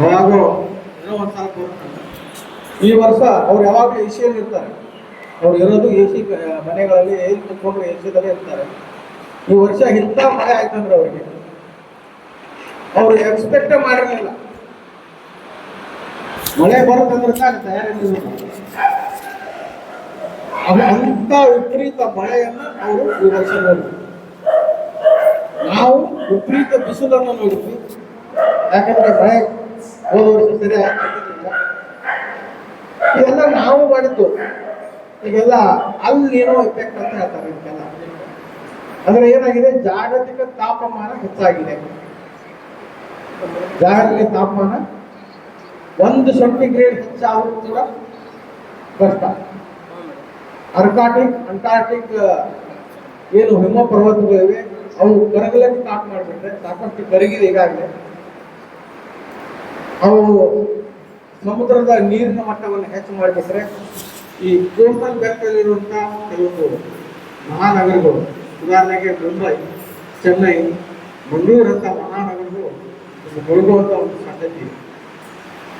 ಯಾವಾಗೋ ಏನೋ ಒಂದು ಈ ವರ್ಷ ಅವ್ರು ಯಾವಾಗಲೂ ಎ ಸಿಯಲ್ಲಿ ಇರ್ತಾರೆ. ಅವ್ರು ಇರೋದು ಎ ಸಿ ಮನೆಗಳಲ್ಲಿ ಎಲ್ಲಿ ಕುತ್ಕೊಂಡ್ರು ಎ ಸಿದಲ್ಲೇ ಇರ್ತಾರೆ. ಈ ವರ್ಷ ಇಂಥ ಮಳೆ ಆಯ್ತಂದ್ರೆ ಅವರಿಗೆ. ಅವರು ಎಕ್ಸ್ಪೆಕ್ಟೇ ಮಾಡಿರಲಿಲ್ಲ. ಮಳೆ ಬರುತ್ತಂದ್ರೆ ಸಾಕು ತಯಾರಿರಲಿಲ್ಲ ಅಂಥ ವಿಪರೀತ ಮಳೆಯನ್ನು ಅವರು ಈ ವರ್ಷ ನಾವು ವಿಪರೀತ ಬಿಸಿಲನ್ನು ನೋಡಿದ್ವಿ ಯಾಕಂದ್ರೆ ಮಳೆ ಸರಿ. ಇದೆಲ್ಲ ನಾವು ಮಾಡಿದ್ದು. ಈಗೆಲ್ಲ ಅಲ್ಲಿ ಏನೋ ಎಫೆಕ್ಟ್ ಅಂತ ಹೇಳ್ತಾರೆ ಇದಕ್ಕೆಲ್ಲ. ಅಂದ್ರೆ ಏನಾಗಿದೆ? ಜಾಗತಿಕ ತಾಪಮಾನ ಹೆಚ್ಚಾಗಿದೆ. ಜಾಗತಿಕ ತಾಪಮಾನ ಒಂದು ಸೆಂಟಿಗ್ರೇಡ್ ಹೆಚ್ಚಾದರೂ ಕೂಡ ಕಷ್ಟ. ಅರ್ಕಾಟಿಕ್ ಅಂಟಾರ್ಟಿಕ್ ಏನು ಹಿಮ ಪರ್ವತಗಳಿವೆ ಅವು ಕರಗಲಕ್ಕೆ ಸ್ಟಾರ್ಟ್ ಮಾಡಿಬಿಟ್ರೆ ಸಾಕಷ್ಟು ಕರಗಿದೆ ಈಗಾಗಲೇ. ಅವು ಸಮುದ್ರದ ನೀರಿನ ಮಟ್ಟವನ್ನು ಹೆಚ್ಚು ಮಾಡಿಬಿಟ್ರೆ ಈ ಕೋಸ್ಟಲ್ ಬೆಲ್ಟಲ್ಲಿರುವಂಥ ಕೆಲವೊಂದು ಮಹಾನಗರಗಳು, ಉದಾಹರಣೆಗೆ ಮುಂಬೈ, ಚೆನ್ನೈ ಮಂಗಳೂರಂಥ ಮಹಾನಗರಗಳು ಮುಳುಗುವಂಥ ಒಂದು ಸಾಧ್ಯತೆ ಇದೆ.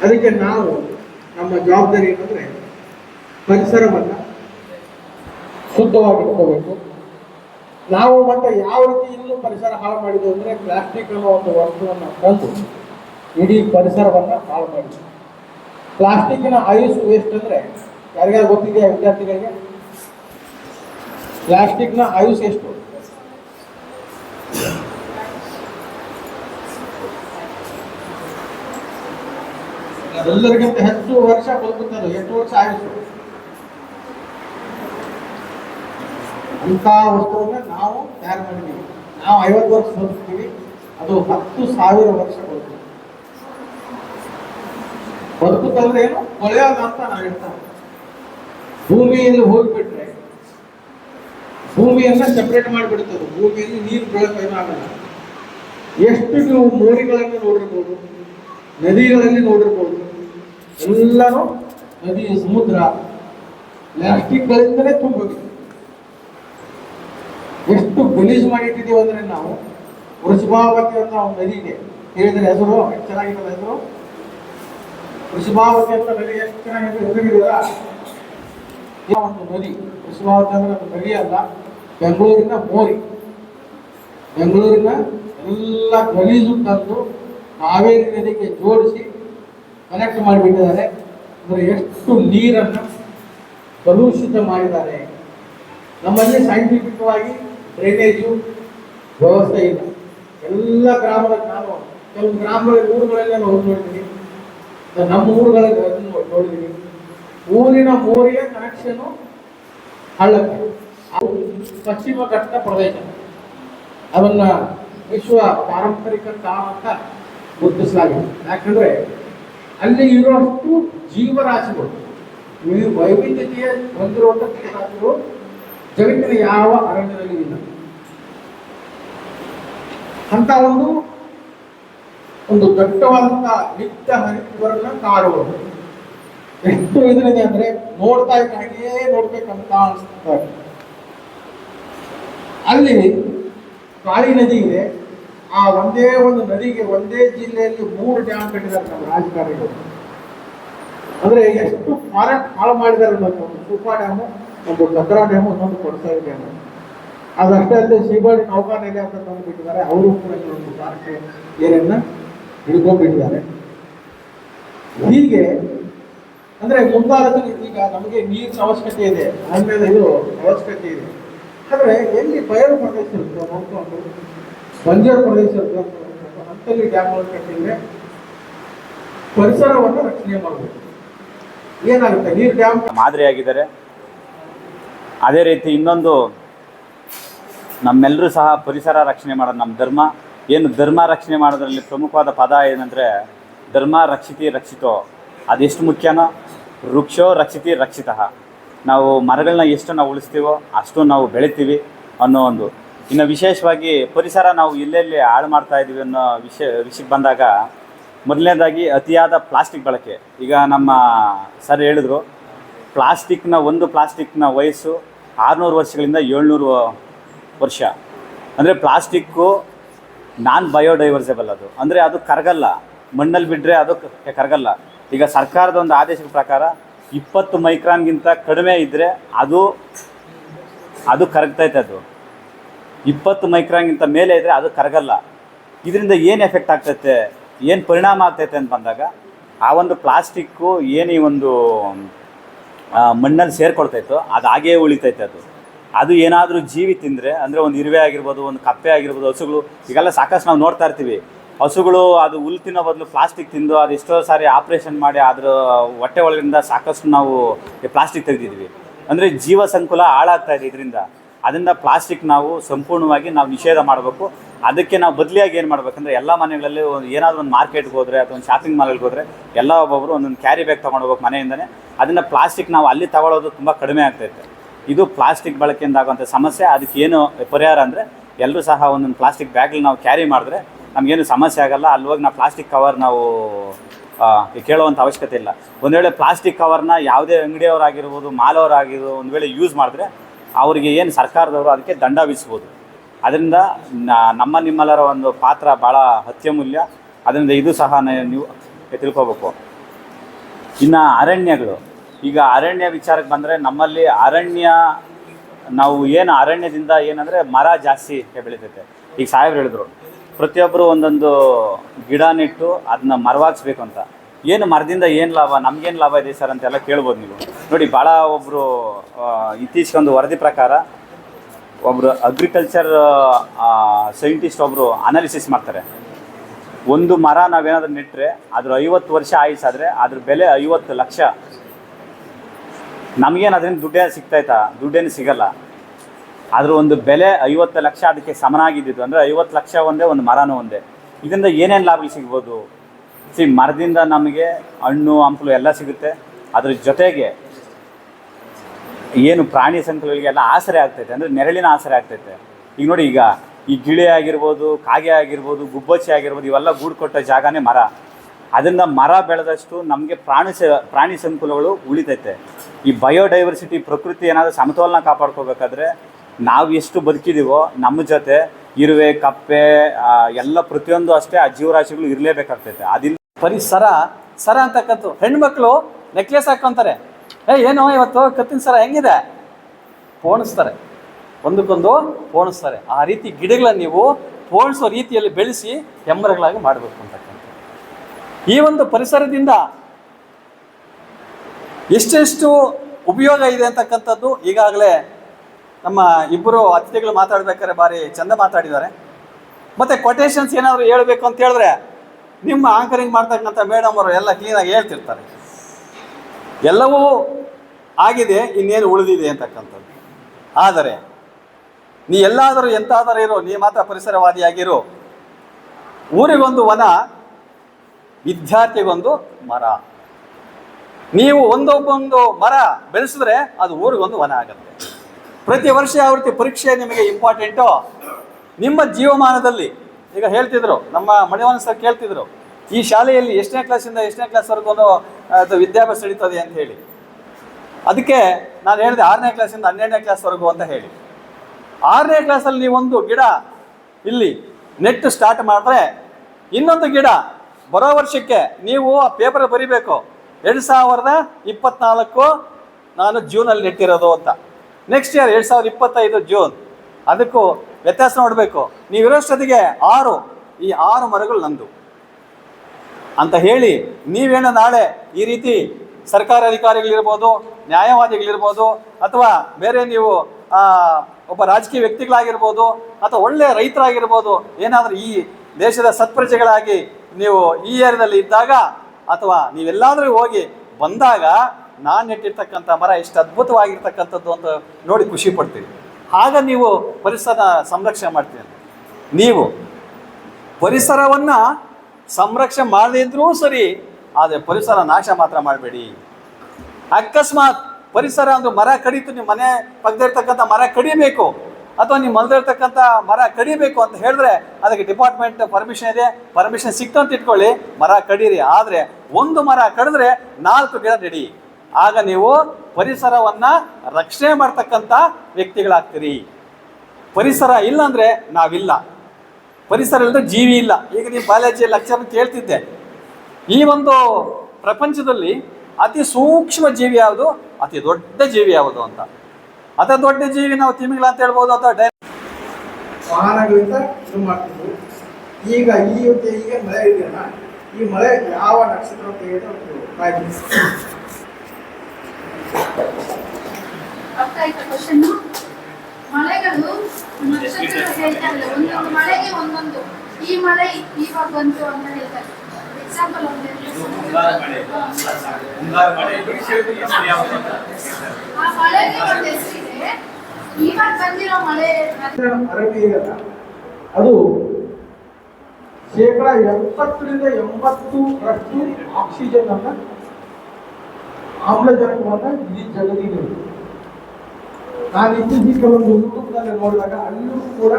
ಅದಕ್ಕೆ ನಾವು ನಮ್ಮ ಜವಾಬ್ದಾರಿ ಏನಂದ್ರೆ ಪರಿಸರವನ್ನು ಶುದ್ಧವಾಗಿಟ್ಕೋಬೇಕು ನಾವು ಮತ್ತೆ ಯಾವ ರೀತಿ ಇನ್ನೂ ಪರಿಸರ ಹಾಳು ಮಾಡಿದ್ದು ಅಂದರೆ ಪ್ಲಾಸ್ಟಿಕ್ ಅನ್ನೋ ಒಂದು ವಸ್ತುವನ್ನು ತಂದು ಇಡೀ ಪರಿಸರವನ್ನು ಹಾಳು ಮಾಡಿದ್ವಿ ಪ್ಲಾಸ್ಟಿಕ್ಕಿನ ಆಯುಷ್ ವೇಸ್ಟ್ ಅಂದರೆ ಯಾರಿಗಾರು ಗೊತ್ತಿದೆಯಾ ವಿದ್ಯಾರ್ಥಿಗಳಿಗೆ? ಪ್ಲಾಸ್ಟಿಕ್ನ ಆಯುಷ್ ಎಷ್ಟು? ಎಲ್ಲರಿಗಿಂತ ಹೆಚ್ಚು ವರ್ಷ ಬದುಕುತ್ತದೆ ಎಷ್ಟು ವರ್ಷ ಆಯುಷ್? ಅಂತ ವಸ್ತುವನ್ನ ನಾವು ತಯಾರು ಮಾಡಿದ್ದೀವಿ. ನಾವು ಐವತ್ತು ವರ್ಷ ಬದುಕ್ತೀವಿ. ಅದು ಹತ್ತು ಸಾವಿರ ವರ್ಷ ಬದುಕು ಬದುಕುತ್ತಂದ್ರೆ ಏನು ಕೊಳೆಯೋದ ಅಂತ ನಾವು ಹೇಳ್ತಾರೆ ಭೂಮಿಯಲ್ಲಿ ಹೋಗಿಬಿಟ್ರೆ, ಭೂಮಿಯನ್ನ ಸೆಪರೇಟ್ ಮಾಡಿಬಿಡ್ತದೆ ಭೂಮಿಯಲ್ಲಿ ನೀರು ಬೆಳಕು ಏನಾಗಲ್ಲ ಎಷ್ಟು ನೀವು ಮೋರಿಗಳನ್ನು ನೋಡಿರ್ಬೋದು ನದಿಗಳಲ್ಲಿ ನೋಡಿರ್ಬೋದು ಎಲ್ಲರೂ ನದಿ ಸಮುದ್ರ, ಪ್ಲಾಸ್ಟಿಕ್ಗಳಿಂದಲೇ ತುಂಬಿದೆ. ಎಷ್ಟು ಗಲೀಜು ಮಾಡಿ ಇಟ್ಟಿದ್ದೀವಿ ಅಂದ್ರೆ ನಾವು ವೃಷಭಾವತಿ ಅಂತ ಒಂದು ನದಿ ಇದೆ. ಹೇಳಿದ್ರೆ ಹೆಸರು ಚೆನ್ನಾಗಿರೋದು ಹೆಸರು? ವೃಷಭಾವತಿ ಅಂತ ನದಿ ಎಷ್ಟು ಒಂದು ನದಿ. ಅಂದ್ರೆ ಅದು ನದಿ ಅಲ್ಲ, ಬೆಂಗಳೂರಿನ ಮೋರಿ. ಬೆಂಗಳೂರಿನ ಎಲ್ಲ ಗಲೀಜು ತಂದು ಕಾವೇರಿ ನದಿಗೆ ಜೋಡಿಸಿ ಕನೆಕ್ಟ್ ಮಾಡಿಬಿಟ್ಟಿದ್ದಾರೆ. ಅಂದ್ರೆ ಎಷ್ಟು ನೀರನ್ನು ಕಲುಷಿತ ಮಾಡಿದ್ದಾರೆ. ನಮ್ಮಲ್ಲಿ ಸೈಂಟಿಫಿಕವಾಗಿ ಡ್ರೈನೇಜು ವ್ಯವಸ್ಥೆ ಇಲ್ಲ. ಎಲ್ಲ ಗ್ರಾಮದ ನಾನು ಕೆಲವು ಗ್ರಾಮಗಳ ಊರುಗಳಲ್ಲಿ ನಾನು ಹೋಗಿ ನೋಡಿದ್ದೀನಿ ಮತ್ತೆ ನಮ್ಮ ಊರುಗಳಲ್ಲಿ ಅದನ್ನು ನೋಡಿದೀವಿ. ಊರಿನ ಹೋರಿಯ ಕನೆಕ್ಷನು ಹಳ್ಳಕ್ಕೆ. ಪಶ್ಚಿಮ ಘಟ್ಟ ಪ್ರದೇಶ. ಅದನ್ನ ವಿಶ್ವ ಪಾರಂಪರಿಕ ತಾಣ ಅಂತ ಗುರುತಿಸಲಾಗಿದೆ. ಯಾಕಂದರೆ ಅಲ್ಲಿ ಇರುವಷ್ಟು ಜೀವರಾಶಿಗಳು ಈ ವೈವಿಧ್ಯತೆಯ ಹೊಂದಿರುವಂಥ ಜೀವರಾಶಿಗಳು ಜಗತ್ತಿನ ಯಾವ ಅರಣ್ಯದಲ್ಲಿ ಇಲ್ಲ. ಅಂತ ಒಂದು ಒಂದು ದಟ್ಟವಾದಂತಹ ನಿತ್ಯ ಹರಿವರನ್ನ ಕಾಡುವುದು ಎಷ್ಟು ಇದ್ರೆ ಅಂದ್ರೆ ನೋಡ್ತಾ ಇದ್ದ ಹಾಗೆಯೇ ನೋಡ್ಬೇಕಂತ ಅನ್ಸ್ತಾರೆ ಅಲ್ಲಿ ಕಾಳಿ ನದಿ ಇದೆ ಆ ಒಂದೇ ಒಂದು ನದಿಗೆ ಒಂದೇ ಜಿಲ್ಲೆಯಲ್ಲಿ ಮೂರು ಡ್ಯಾಮ್ ಕಟ್ಟಿದ್ದಾರೆ ನಮ್ಮ ರಾಜಕಾರಣಿಗಳು. ಅಂದ್ರೆ ಎಷ್ಟು ಫಾರೆಸ್ಟ್ ಹಾಳು ಮಾಡಿದ್ದಾರೆ ಅನ್ನೋದು ಒಂದು ಸೂಪಾ ಡ್ಯಾಮು ಒಂದು ಕದ್ರಾ ಡ್ಯಾಮು ಇನ್ನೊಂದು ಕೊಡ್ತಾ ಇದೆ ಅದಷ್ಟೇ ಅಲ್ಲದೆ ಶ್ರೀಬಾಡಿ ನೌಕಾನೆಲೆ ಅಂತ ತಂದು ಬಿಟ್ಟಿದ್ದಾರೆ. ಅವರು ಕೂಡ ಒಂದು ಫಾರೆಸ್ಟ್ ಏರಿಯನ್ನ ಹಿಡ್ಕೊಂಡ್ಬಿಟ್ಟಿದ್ದಾರೆ. ಹೀಗೆ, ಅಂದ್ರೆ ಮುಂಭಾಗದಲ್ಲಿ ಈಗ ನಮಗೆ ನೀರಿನ ಅವಶ್ಯಕತೆ ಇದೆ, ಆಮೇಲೆ ಇದು ಅವಶ್ಯಕತೆ ಇದೆ. ಆದ್ರೆ ಎಲ್ಲಿ ಬಯಲು ಪ್ರದೇಶ ಇರುತ್ತೋ ನೋಡ್ಕೊಂಡು ಬಂಜರು ಪ್ರದೇಶ ಇರುತ್ತೋ ಅಂತಲ್ಲಿ ಡ್ಯಾಮ್ಗಳು ಕಟ್ಟಿದ್ರೆ ಪರಿಸರವನ್ನು ರಕ್ಷಣೆ ಮಾಡಬೇಕು ಏನಾಗುತ್ತೆ? ನೀರು ಡ್ಯಾಮ್ ಮಾದರಿಯಾಗಿದ್ದಾರೆ ಅದೇ ರೀತಿ ಇನ್ನೊಂದು ನಮ್ಮೆಲ್ಲರೂ ಸಹ ಪರಿಸರ ರಕ್ಷಣೆ ಮಾಡೋದು ನಮ್ಮ ಧರ್ಮ. ಏನು ಧರ್ಮ ರಕ್ಷಣೆ ಮಾಡೋದ್ರಲ್ಲಿ ಪ್ರಮುಖವಾದ ಪದ ಏನಂದರೆ ಧರ್ಮ ರಕ್ಷಿತಿ ರಕ್ಷಿತೋ. ಅದೆಷ್ಟು ಮುಖ್ಯನೋ? ವೃಕ್ಷೋ ರಕ್ಷಿತಿ ರಕ್ಷಿತ. ನಾವು ಮರಗಳನ್ನ ಎಷ್ಟು ನಾವು ಉಳಿಸ್ತೀವೋ ಅಷ್ಟು ನಾವು ಬೆಳಿತೀವಿ ಅನ್ನೋ ಒಂದು. ಇನ್ನು ವಿಶೇಷವಾಗಿ ಪರಿಸರ ನಾವು ಎಲ್ಲೆಲ್ಲಿ ಹಾಳು ಮಾಡ್ತಾ ಇದ್ದೀವಿ ಅನ್ನೋ ವಿಷಯ, ವಿಷಯಕ್ಕೆ ಬಂದಾಗ ಮೊದಲನೇದಾಗಿ ಅತಿಯಾದ ಪ್ಲಾಸ್ಟಿಕ್ ಬಳಕೆ. ಈಗ ನಮ್ಮ ಸರ್ ಹೇಳಿದ್ರು, ಪ್ಲಾಸ್ಟಿಕ್ನ ಒಂದು ಪ್ಲಾಸ್ಟಿಕ್ನ ವಯಸ್ಸು ಆರುನೂರು ವರ್ಷಗಳಿಂದ ಏಳ್ನೂರು ವರ್ಷ. ಅಂದರೆ ಪ್ಲಾಸ್ಟಿಕ್ಕು ನಾನ್ ಬಯೋಡೈವರ್ಸೇಬಲ್ ಅದು. ಅಂದರೆ ಅದು ಕರಗಲ್ಲ. ಮಣ್ಣಲ್ಲಿ ಬಿಟ್ಟರೆ ಅದು ಕರಗಲ್ಲ. ಈಗ ಸರ್ಕಾರದ ಒಂದು ಆದೇಶದ ಪ್ರಕಾರ ಇಪ್ಪತ್ತು ಮೈಕ್ರಾನ್ಗಿಂತ ಕಡಿಮೆ ಇದ್ದರೆ ಅದು ಅದು ಕರಗ್ತೈತೆ ಅದು. ಇಪ್ಪತ್ತು ಮೈಕ್ರಾನ್ಗಿಂತ ಮೇಲೆ ಇದ್ದರೆ ಅದು ಕರಗಲ್ಲ. ಇದರಿಂದ ಏನು ಎಫೆಕ್ಟ್ ಆಗ್ತೈತೆ? ಏನು ಪರಿಣಾಮ ಆಗ್ತೈತೆ ಅಂತ ಬಂದಾಗ ಆ ಒಂದು ಪ್ಲಾಸ್ಟಿಕ್ಕು ಏನು ಈ ಒಂದು ಮಣ್ಣಲ್ಲಿ ಸೇರ್ಕೊಳ್ತೈತೋ ಅದು ಹಾಗೇ ಉಳಿತೈತೆ ಅದು. ಅದು ಏನಾದರೂ ಜೀವಿ ತಿಂದರೆ, ಅಂದರೆ ಒಂದು ಇರುವೆ ಆಗಿರ್ಬೋದು, ಒಂದು ಕಪ್ಪೆ ಆಗಿರ್ಬೋದು, ಹಸುಗಳು, ಈಗೆಲ್ಲ ಸಾಕಷ್ಟು ನಾವು ನೋಡ್ತಾ ಇರ್ತೀವಿ. ಹಸುಗಳು ಅದು ಹುಲ್ ತಿನ್ನೋ ಬದಲು ಪ್ಲಾಸ್ಟಿಕ್ ತಿಂದು ಅದು ಎಷ್ಟೋ ಸಾರಿ ಆಪ್ರೇಷನ್ ಮಾಡಿ ಅದ್ರ ಹೊಟ್ಟೆ ಒಳಗಿಂದ ಸಾಕಷ್ಟು ನಾವು ಪ್ಲಾಸ್ಟಿಕ್ ತೆಗೆದಿದ್ವಿ. ಅಂದರೆ ಜೀವ ಸಂಕುಲ ಹಾಳಾಗ್ತಾ ಇದೆ ಇದರಿಂದ. ಅದರಿಂದ ಪ್ಲಾಸ್ಟಿಕ್ ನಾವು ಸಂಪೂರ್ಣವಾಗಿ ನಾವು ನಿಷೇಧ ಮಾಡಬೇಕು. ಅದಕ್ಕೆ ನಾವು ಬದಲಿಯಾಗಿ ಏನು ಮಾಡಬೇಕಂದ್ರೆ ಎಲ್ಲ ಮನೆಗಳಲ್ಲಿ ಒಂದು ಏನಾದರೂ ಒಂದು ಮಾರ್ಕೆಟ್ಗೆ ಹೋದರೆ ಅಥವಾ ಒಂದು ಶಾಪಿಂಗ್ ಮಾಲ್ಗೆ ಹೋದರೆ ಎಲ್ಲ ಒಬ್ಬೊಬ್ಬರು ಒಂದೊಂದು ಕ್ಯಾರಿ ಬ್ಯಾಗ್ ತೊಗೊಂಡೋಗ್ಬೇಕು ಮನೆಯಿಂದನೇ. ಅದನ್ನು ಪ್ಲಾಸ್ಟಿಕ್ ನಾವು ಅಲ್ಲಿ ತಗೊಳ್ಳೋದು ತುಂಬ ಕಡಿಮೆ ಆಗ್ತೈತೆ ಇದು ಪ್ಲಾಸ್ಟಿಕ್ ಬಳಕೆಯಿಂದ ಆಗುವಂಥ ಸಮಸ್ಯೆ. ಅದಕ್ಕೆ ಏನು ಪರಿಹಾರ ಅಂದರೆ ಎಲ್ಲರೂ ಸಹ ಒಂದೊಂದು ಪ್ಲಾಸ್ಟಿಕ್ ಬ್ಯಾಗ್ಲಿ ನಾವು ಕ್ಯಾರಿ ಮಾಡಿದ್ರೆ ನಮಗೇನು ಸಮಸ್ಯೆ ಆಗೋಲ್ಲ. ಅಲ್ಲಿ ಹೋಗಿ ನಾವು ಪ್ಲಾಸ್ಟಿಕ್ ಕವರ್ ನಾವು ಕೇಳುವಂಥ ಅವಶ್ಯಕತೆ ಇಲ್ಲ. ಒಂದು ವೇಳೆ ಪ್ಲಾಸ್ಟಿಕ್ ಕವರ್ನ ಯಾವುದೇ ಅಂಗಡಿಯವರಾಗಿರ್ಬೋದು ಮಾಲವರಾಗಿರ್ಬೋದು ಒಂದು ವೇಳೆ ಯೂಸ್ ಮಾಡಿದ್ರೆ ಅವರಿಗೆ ಏನು ಸರ್ಕಾರದವರು ಅದಕ್ಕೆ ದಂಡ ವಿಧಿಸ್ಬೋದು. ಅದರಿಂದ ನಮ್ಮ ನಿಮ್ಮೆಲ್ಲರ ಒಂದು ಪಾತ್ರ ಭಾಳ ಅತ್ಯಮೂಲ್ಯ. ಅದರಿಂದ ಇದು ಸಹ ನೀವು ತಿಳ್ಕೋಬೇಕು. ಇನ್ನು ಅರಣ್ಯಗಳು. ಈಗ ಅರಣ್ಯ ವಿಚಾರಕ್ಕೆ ಬಂದರೆ ನಮ್ಮಲ್ಲಿ ಅರಣ್ಯ, ನಾವು ಏನು ಅರಣ್ಯದಿಂದ ಏನಂದರೆ ಮರ ಜಾಸ್ತಿ ಬೆಳೀತೈತೆ. ಈಗ ಸಾಹೇಬ್ರು ಹೇಳಿದ್ರು ಪ್ರತಿಯೊಬ್ಬರು ಒಂದೊಂದು ಗಿಡ ನೆಟ್ಟು ಅದನ್ನ ಮರವಾಗಿಸ್ಬೇಕು ಅಂತ. ಏನು ಮರದಿಂದ ಏನು ಲಾಭ ನಮಗೇನು ಲಾಭ ಇದೆ ಸರ್ ಅಂತೆಲ್ಲ ಕೇಳ್ಬೋದು ನೀವು. ನೋಡಿ ಭಾಳ ಒಬ್ಬರು ಇತ್ತೀಚೆಗೆ ಒಂದು ವರದಿ ಪ್ರಕಾರ ಒಬ್ಬರು ಅಗ್ರಿಕಲ್ಚರ್ ಸೈಂಟಿಸ್ಟ್ ಒಬ್ಬರು ಅನಾಲಿಸಿಸ್ ಮಾಡ್ತಾರೆ. ಒಂದು ಮರ ನಾವೇನಾದ್ರೂ ನೆಟ್ಟರೆ ಅದ್ರ ಐವತ್ತು ವರ್ಷ ಆಯಿಸಾದರೆ ಅದ್ರ ಬೆಲೆ ಐವತ್ತು ಲಕ್ಷ. ನಮಗೇನು ಅದರಿಂದ ದುಡ್ಡೇ ಸಿಗ್ತೈತಾ ದುಡ್ಡೇನು ಸಿಗಲ್ಲ. ಆದರೂ ಒಂದು ಬೆಲೆ ಐವತ್ತು ಲಕ್ಷ ಅದಕ್ಕೆ ಸಮನಾಗಿದ್ದಿದ್ದು ಅಂದರೆ ಐವತ್ತು ಲಕ್ಷ ಒಂದೇ, ಒಂದು ಮರನೂ ಒಂದೇ. ಇದರಿಂದ ಏನೇನು ಲಾಭ ಸಿಗ್ಬೋದು? ಸಿ, ಮರದಿಂದ ನಮಗೆ ಹಣ್ಣು, ಹಂಪಲು ಎಲ್ಲ ಸಿಗುತ್ತೆ. ಅದ್ರ ಜೊತೆಗೆ ಏನು ಪ್ರಾಣಿ ಸಂಕುಲಗಳಿಗೆಲ್ಲ ಆಸರೆ ಆಗ್ತೈತೆ. ಅಂದರೆ ನೆರಳಿನ ಆಸರೆ ಆಗ್ತೈತೆ. ಈಗ ನೋಡಿ, ಈಗ ಈ ಗಿಳಿ ಆಗಿರ್ಬೋದು, ಕಾಗೆ ಆಗಿರ್ಬೋದು, ಗುಬ್ಬಚ್ಚಿ ಆಗಿರ್ಬೋದು, ಇವೆಲ್ಲ ಗೂಡು ಕೊಟ್ಟ ಜಾಗನೇ ಮರ. ಅದರಿಂದ ಮರ ಬೆಳೆದಷ್ಟು ನಮಗೆ ಪ್ರಾಣಿ ಪ್ರಾಣಿ ಸಂಕುಲಗಳು ಉಳಿತೈತೆ. ಈ ಬಯೋಡೈವರ್ಸಿಟಿ ಪ್ರಕೃತಿ ಏನಾದರೂ ಸಮತೋಲನ ಕಾಪಾಡ್ಕೋಬೇಕಾದ್ರೆ ನಾವು ಎಷ್ಟು ಬದುಕಿದೀವೋ ನಮ್ಮ ಜೊತೆ ಇರುವೆ, ಕಪ್ಪೆ ಎಲ್ಲ ಪ್ರತಿಯೊಂದು ಅಷ್ಟೇ ಆ ಜೀವರಾಶಿಗಳು ಇರಲೇಬೇಕಾಗ್ತೈತೆ. ಅದಿಲ್ಲ ಪರಿಸರ ಸರ ಅಂತಕ್ಕಂಥ ಹೆಣ್ಮಕ್ಳು ನೆಕ್ಲೆಸ್ ಹಾಕೊಂತಾರೆ. ಏ, ಏನೋ ಇವತ್ತು ಕತ್ತಿನ ಸರ ಹೆಂಗಿದೆ? ಪೋಣಿಸ್ತಾರೆ. ಒಂದಕ್ಕೊಂದು ಪೋಣಿಸ್ತಾರೆ. ಆ ರೀತಿ ಗಿಡಗಳನ್ನ ನೀವು ಪೋಣಿಸೋ ರೀತಿಯಲ್ಲಿ ಬೆಳೆಸಿ ಹೆಮ್ಮರಗಳಾಗಿ ಮಾಡಬೇಕು ಅಂತಕ್ಕಂಥ ಈ ಒಂದು ಪರಿಸರದಿಂದ ಎಷ್ಟೆಷ್ಟು ಉಪಯೋಗ ಇದೆ ಅಂತಕ್ಕಂಥದ್ದು ಈಗಾಗಲೇ ನಮ್ಮ ಇಬ್ಬರು ಅತಿಥಿಗಳು ಮಾತಾಡ್ಬೇಕಾದ್ರೆ ಭಾರಿ ಚಂದ ಮಾತಾಡಿದ್ದಾರೆ. ಮತ್ತೆ ಕೊಟೇಶನ್ಸ್ ಏನಾದರೂ ಹೇಳಬೇಕು ಅಂತ ಹೇಳಿದ್ರೆ ನಿಮ್ಮ ಆಂಕರಿಂಗ್ ಮಾಡ್ತಕ್ಕಂಥ ಮೇಡಮ್ ಅವರು ಎಲ್ಲ ಕ್ಲೀನಾಗಿ ಹೇಳ್ತಿರ್ತಾರೆ. ಎಲ್ಲವೂ ಆಗಿದೆ, ಇನ್ನೇನು ಉಳಿದಿದೆ ಅಂತಕ್ಕಂಥದ್ದು. ಆದರೆ, ನೀ ಎಲ್ಲಾದರೂ ಎಂತಾದರೂ ಇರೋ, ನೀ ಮಾತ್ರ ಪರಿಸರವಾದಿಯಾಗಿರೋ. ಊರಿಗೊಂದು ವನ ವಿದ್ಯಾರ್ಥಿಗೊಂದು ಮರ. ನೀವು ಒಂದೊಬ್ಬೊಂದು ಮರ ಬೆಳೆಸಿದ್ರೆ ಅದು ಊರಿಗೊಂದು ವನ ಆಗುತ್ತೆ. ಪ್ರತಿ ವರ್ಷ ಯಾವ ಪರೀಕ್ಷೆ ನಿಮಗೆ ಇಂಪಾರ್ಟೆಂಟು ನಿಮ್ಮ ಜೀವಮಾನದಲ್ಲಿ, ಈಗ ಹೇಳ್ತಿದ್ರು, ನಮ್ಮ ಮಣಿವನ್ ಸರ್ ಕೇಳ್ತಿದ್ರು, ಈ ಶಾಲೆಯಲ್ಲಿ ಎಷ್ಟನೇ ಕ್ಲಾಸಿಂದ ಎಷ್ಟನೇ ಕ್ಲಾಸ್ವರೆಗೂ ಅದು ವಿದ್ಯಾಭ್ಯಾಸ ನಡೀತದೆ ಅಂತ ಹೇಳಿ. ಅದಕ್ಕೆ ನಾನು ಹೇಳಿದೆ ಆರನೇ ಕ್ಲಾಸಿಂದ ಹನ್ನೆರಡನೇ ಕ್ಲಾಸ್ವರೆಗೂ ಅಂತ ಹೇಳಿ. ಆರನೇ ಕ್ಲಾಸಲ್ಲಿ ನೀವೊಂದು ಗಿಡ, ಇಲ್ಲಿ ನೆಟ್ ಸ್ಟಾರ್ಟ್ ಮಾಡಿದ್ರೆ, ಇನ್ನೊಂದು ಗಿಡ ಬರೋ ವರ್ಷಕ್ಕೆ ನೀವು ಆ ಪೇಪರ್ ಬರೀಬೇಕು. ಎರಡು ಸಾವಿರದ ಇಪ್ಪತ್ನಾಲ್ಕು ನಾನು ಜೂನಲ್ಲಿ ನೆಟ್ಟಿರೋದು ಅಂತ. ನೆಕ್ಸ್ಟ್ ಇಯರ್ ಎರಡು ಸಾವಿರದ ಇಪ್ಪತ್ತೈದು ಜೂನ್. ಅದಕ್ಕೂ ವ್ಯತ್ಯಾಸ ನೋಡಬೇಕು. ನೀವಿರೋಷ್ಟೊತ್ತಿಗೆ ಆರು, ಈ ಆರು ಮರಗಳು ನಂದು. ಅಂತ ಹೇಳಿ ನೀವೇನು ನಾಳೆ ಈ ರೀತಿ ಸರ್ಕಾರ ಅಧಿಕಾರಿಗಳಿರ್ಬೋದು, ನ್ಯಾಯವಾದಿಗಳಿರ್ಬೋದು, ಅಥವಾ ಬೇರೆ ನೀವು ಒಬ್ಬ ರಾಜಕೀಯ ವ್ಯಕ್ತಿಗಳಾಗಿರ್ಬೋದು, ಅಥವಾ ಒಳ್ಳೆಯ ರೈತರಾಗಿರ್ಬೋದು, ಏನಾದರೂ ಈ ದೇಶದ ಸತ್ಪ್ರಜೆಗಳಾಗಿ ನೀವು ಈ ಏರಿಯಾದಲ್ಲಿ ಇದ್ದಾಗ ಅಥವಾ ನೀವೆಲ್ಲಾದರೂ ಹೋಗಿ ಬಂದಾಗ ನಾನು ನೆಟ್ಟಿರ್ತಕ್ಕಂಥ ಮರ ಎಷ್ಟು ಅದ್ಭುತವಾಗಿರ್ತಕ್ಕಂಥದ್ದು ಅಂತ ನೋಡಿ ಖುಷಿ ಪಡ್ತೀರಿ. ಆಗ ನೀವು ಪರಿಸರ ಸಂರಕ್ಷಣೆ ಮಾಡ್ತೀರಿ. ನೀವು ಪರಿಸರವನ್ನ ಸಂರಕ್ಷಣೆ ಮಾಡದೇ ಇದ್ರೂ ಸರಿ, ಆದರೆ ಪರಿಸರ ನಾಶ ಮಾತ್ರ ಮಾಡಬೇಡಿ. ಅಕಸ್ಮಾತ್ ಪರಿಸರ ಅಂದ್ರೆ ಮರ ಕಡಿತು ನಿಮ್ಮ ಮನೆ ಪಕ್ಕದಿರ್ತಕ್ಕಂಥ ಮರ ಕಡಿಬೇಕು. ಅಥವಾ ನಿಮ್ಮ ಮಲದಿರ್ತಕ್ಕಂಥ ಮರ ಕಡಿಬೇಕು ಅಂತ ಹೇಳಿದ್ರೆ ಅದಕ್ಕೆ ಡಿಪಾರ್ಟ್ಮೆಂಟ್ ಪರ್ಮಿಷನ್ ಇದೆ. ಪರ್ಮಿಷನ್ ಸಿಕ್ತಂತ ಇಟ್ಕೊಳ್ಳಿ. ಮರ ಕಡೀರಿ. ಆದರೆ ಒಂದು ಮರ ಕಡಿದ್ರೆ ನಾಲ್ಕು ಗಿಡ ನೆಡಿ. ಆಗ ನೀವು ಪರಿಸರವನ್ನ ರಕ್ಷಣೆ ಮಾಡ್ತಕ್ಕಂಥ ವ್ಯಕ್ತಿಗಳಾಗ್ತೀರಿ. ಪರಿಸರ ಇಲ್ಲ ಅಂದ್ರೆ ನಾವಿಲ್ಲ. ಪರಿಸರ ಇಲ್ಲದೆ ಜೀವಿ ಇಲ್ಲ. ಈಗ ನೀವು ಬಾಲಾಜಿ ಲೆಕ್ಚರ್ ಕೇಳ್ತಿದ್ದೆ. ಈ ಒಂದು ಪ್ರಪಂಚದಲ್ಲಿ ಅತಿ ಸೂಕ್ಷ್ಮ ಜೀವಿ ಯಾವುದು? ಅತಿ ದೊಡ್ಡ ಜೀವಿ ಯಾವುದು ಅಂತ. ಅತಿ ದೊಡ್ಡ ಜೀವಿ ನಾವು ತಿಮಿಂಗ್ಲ ಅಂತ ಹೇಳ್ಬೋದು ಅಥವಾ ಡೈ ವಾಹನಗಳಿಂದ ಇದು ಮಾಡ್ತಿದ್ವು. ಈಗ ಈ ಹೊತ್ತು ಈಗ ಮಳೆ ಇದೆಯಲ್ಲ ಈ ಮಳೆ ಯಾವ ನಕ್ಷತ್ರ ಅಂತ ಹೇಳಿ ಒಂದು ಕಾಯ್ದೆ ಅರ್ಥ ಆಯ್ತಾ ಕ್ವಶನ್ ಮಳೆಗಳು ನಕ್ಷತ್ರ ಹೇಳ್ತಾ ಇಲ್ಲ ಒಂದೊಂದು ಮಳೆಗೆ ಒಂದೊಂದು. ಈ ಮಳೆ ಇವಾಗ ಬಂತು ಅಂತ ಹೇಳ್ತಾರೆ ಒಂದು ಒಂದು ಅದು ಶೇಕಡ ಎಪ್ಪತ್ತರಿಂದ ಎಂಬತ್ತರಷ್ಟು ಆಕ್ಸಿಜನ್ ಅನ್ನ ಆಮ್ಲಜನಕವನ್ನ ಇಡೀ ಜಗತ್ತಿಗೆ ನಾನು ಇತ್ತೀಚೆಗೆ ಕೆಲವೊಂದು ಯೂಟ್ಯೂಬ್ನಲ್ಲಿ ನೋಡಿದಾಗ ಅಲ್ಲೂ ಕೂಡ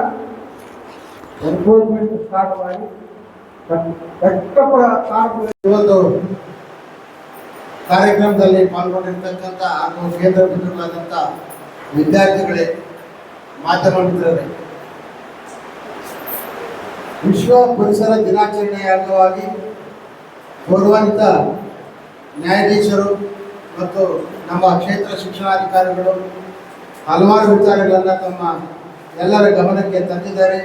ಎನ್ಕ್ರೋಚ್ಮೆಂಟ್ ಸ್ಟಾರ್ಟ್ ಮಾಡಿ ಇವತ್ತು ಕಾರ್ಯಕ್ರಮದಲ್ಲಿ ಪಾಲ್ಗೊಂಡಿರ್ತಕ್ಕಂಥ ಹಾಗೂ ಕೇಂದ್ರ ಬಿಂದುಗಳಾದಂಥ ವಿದ್ಯಾರ್ಥಿಗಳೇ ಮಿತ್ರರೇ, ವಿಶ್ವ ಪರಿಸರ ದಿನಾಚರಣೆಯ ಅಂಗವಾಗಿ ಗೌರವಾನ್ವಿತ ನ್ಯಾಯಾಧೀಶರು ಮತ್ತು ನಮ್ಮ ಕ್ಷೇತ್ರ ಶಿಕ್ಷಣಾಧಿಕಾರಿಗಳು ಹಲವಾರು ವಿಚಾರಗಳನ್ನು ತಮ್ಮ ಎಲ್ಲರ ಗಮನಕ್ಕೆ ತಂದಿದ್ದಾರೆ.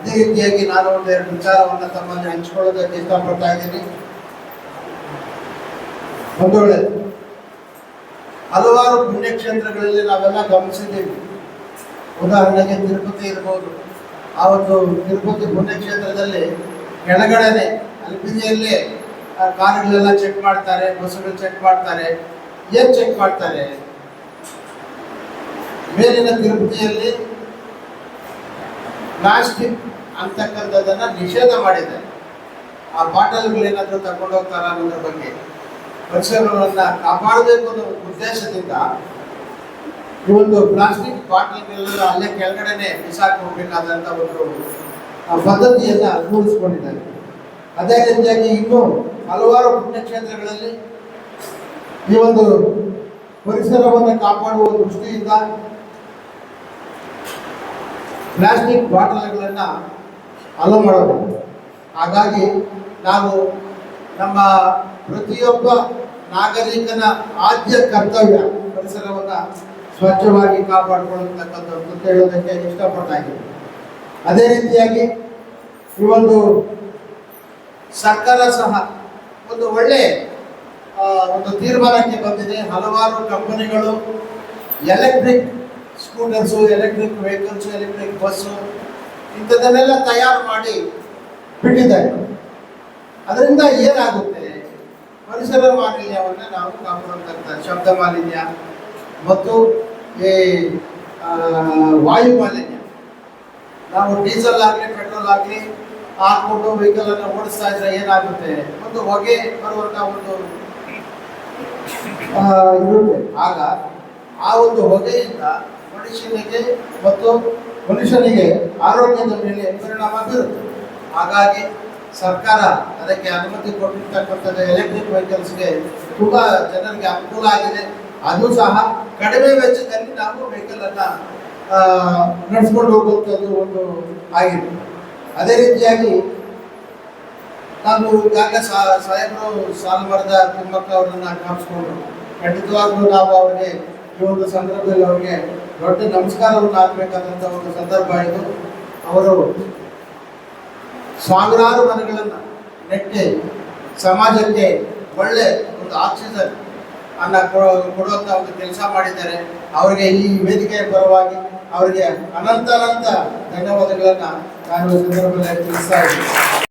ಅದೇ ರೀತಿಯಾಗಿ ನಾನು ಒಂದೆರಡು ವಿಚಾರವನ್ನು ತಮ್ಮಲ್ಲಿ ಹಂಚಿಕೊಳ್ಳೋದಕ್ಕೆ ಇಷ್ಟಪಡ್ತಾ ಇದ್ದೀನಿ ಒಂದು ಒಳ್ಳೆಯದು ಹಲವಾರು ಪುಣ್ಯಕ್ಷೇತ್ರಗಳಲ್ಲಿ ನಾವೆಲ್ಲ ಗಮನಿಸಿದ್ದೀವಿ. ಉದಾಹರಣೆಗೆ ತಿರುಪತಿ ಇರ್ಬೋದು. ಆ ಒಂದು ತಿರುಪತಿ ಪುಣ್ಯಕ್ಷೇತ್ರದಲ್ಲಿ ಕೆಳಗಡೆನೆ ಆ ಕಾರುಗಳೆಲ್ಲ ಚೆಕ್ ಮಾಡ್ತಾರೆ, ಬಸ್ಸುಗಳು ಚೆಕ್ ಮಾಡ್ತಾರೆ. ಏನ್ ಚೆಕ್ ಮಾಡ್ತಾರೆ? ಮೇಲಿನ ತಿರುಪತಿಯಲ್ಲಿ ಪ್ಲಾಸ್ಟಿಕ್ ಅಂತಕ್ಕಂಥದ್ದನ್ನ ನಿಷೇಧ ಮಾಡಿದೆ. ಆ ಬಾಟಲ್ಗಳೇನಾದರೂ ತಗೊಂಡು ಹೋಗ್ತಾರ ಅನ್ನೋದ್ರ ಬಗ್ಗೆ. ಪರಿಸರವನ್ನು ಕಾಪಾಡಬೇಕು ಅನ್ನೋ ಉದ್ದೇಶದಿಂದ ಈ ಒಂದು ಪ್ಲಾಸ್ಟಿಕ್ ಬಾಟಲ್ಗಳೆಲ್ಲ ಅಲ್ಲೇ ಕೆಳಗಡೆನೆ ಬಿಸಾಕಿ ಹೋಗ್ಬೇಕಾದಂತ ಒಂದು ಪದ್ಧತಿಯನ್ನ ರೂಢಿಸ್ಕೊಂಡಿದ್ದಾರೆ. ಅದೇ ರೀತಿಯಾಗಿ ಇನ್ನೂ ಹಲವಾರು ಪುಣ್ಯಕ್ಷೇತ್ರಗಳಲ್ಲಿ ಈ ಒಂದು ಪರಿಸರವನ್ನು ಕಾಪಾಡುವ ದೃಷ್ಟಿಯಿಂದ ಪ್ಲಾಸ್ಟಿಕ್ ಬಾಟಲ್ಗಳನ್ನು ಅಲೋ ಮಾಡಬಹುದು ಹಾಗಾಗಿ ನಾವು ನಮ್ಮ ಪ್ರತಿಯೊಬ್ಬ ನಾಗರಿಕನ ಆದ್ಯ ಕರ್ತವ್ಯ ಪರಿಸರವನ್ನು ಸ್ವಚ್ಛವಾಗಿ ಕಾಪಾಡಿಕೊಳ್ಳತಕ್ಕಂಥದ್ದು ಹೇಳೋದಕ್ಕೆ ಇಷ್ಟಪಡ್ತಾ ಇದ್ದೀನಿ ಅದೇ ರೀತಿಯಾಗಿ ಈ ಒಂದು ಸರ್ಕಾರ ಸಹ ಒಂದು ಒಳ್ಳೆ ಒಂದು ತೀರ್ಮಾನಕ್ಕೆ ಬಂದಿದೆ. ಹಲವಾರು ಕಂಪನಿಗಳು electric scooters, electric vehicles, electric bus ಇಂಥದ್ದನ್ನೆಲ್ಲ ತಯಾರು ಮಾಡಿ ಬಿಟ್ಟಿದ್ದಾರೆ. ಅದರಿಂದ ಏನಾಗುತ್ತೆ? ಪರಿಸರ ಮಾಲಿನ್ಯವನ್ನು ನಾವು ಕಾಪಾಡುವಂತ ಶಬ್ದ ಮಾಲಿನ್ಯ ಮತ್ತು ಈ ವಾಯು ಮಾಲಿನ್ಯ. ನಾವು ಡೀಸೆಲ್ ಆಗಲಿ, ಪೆಟ್ರೋಲ್ ಆಗಲಿ ಹಾಕೊಂಡು ವೆಹಿಕಲ್ ಅನ್ನು ಓಡಿಸ್ತಾ ಇದ್ರೆ ಏನಾಗುತ್ತೆ? ಒಂದು ಹೊಗೆ ಬರುವಂತ ಒಂದು ಇರುತ್ತೆ. ಆಗ ಆ ಒಂದು ಹೊಗೆಯಿಂದ ಮನುಷ್ಯನಿಗೆ ಮತ್ತು ಮನುಷ್ಯನಿಗೆ ಆರೋಗ್ಯದ ಮೇಲೆ ಪರಿಣಾಮ ಬೀರುತ್ತೆ. ಹಾಗಾಗಿ ಸರ್ಕಾರ ಅದಕ್ಕೆ ಅನುಮತಿ ಕೊಟ್ಟಿರ್ತಕ್ಕಂಥದ್ದು ಎಲೆಕ್ಟ್ರಿಕ್ ವೆಹಿಕಲ್ಸ್ಗೆ ತುಂಬ ಜನರಿಗೆ ಅನುಕೂಲ ಆಗಿದೆ. ಅದು ಸಹ ಕಡಿಮೆ ವೆಚ್ಚದಲ್ಲಿ ನಾವು ವೆಹಿಕಲ್ ಅನ್ನ ಆ, ನಡೆಸ್ಕೊಂಡು ಹೋಗುವಂಥದ್ದು ಒಂದು ಆಗಿದೆ. ಅದೇ ರೀತಿಯಾಗಿ ನಾನು ಈಗಾಗಲೇ ಸಾಹೇಬರು ಸಾಲುಮರದ ತಿಮ್ಮಕ್ಕ ಅವ್ರನ್ನ ಜ್ಞಾಪಿಸ್ಕೊಂಡ್ರು ಖಂಡಿತವಾಗ್ಲೂ ನಾವು ಅವರಿಗೆ ಈ ಒಂದು ಸಂದರ್ಭದಲ್ಲಿ ಅವರಿಗೆ ದೊಡ್ಡ ನಮಸ್ಕಾರವನ್ನು ಹಾಕಬೇಕಾದಂಥ ಒಂದು ಸಂದರ್ಭ ಇದು. ಅವರು ಸಾವಿರಾರು ಮನೆಗಳನ್ನು ನೆಟ್ಟಿ ಸಮಾಜಕ್ಕೆ ಒಳ್ಳೆ ಒಂದು ಆಕ್ಸಿಜನ್ ಅನ್ನ ಕೊಡುವಂಥ ಒಂದು ಕೆಲಸ ಮಾಡಿದ್ದಾರೆ. ಅವರಿಗೆ ಈ ವೇದಿಕೆಯ ಪರವಾಗಿ ಅವರಿಗೆ ಅನಂತ ಅನಂತ ಧನ್ಯವಾದಗಳನ್ನು ನಾನು ಸಂದರ್ಭದಲ್ಲಿ ತಿಳಿಸ್ತಾ ಇದ್ದೀನಿ.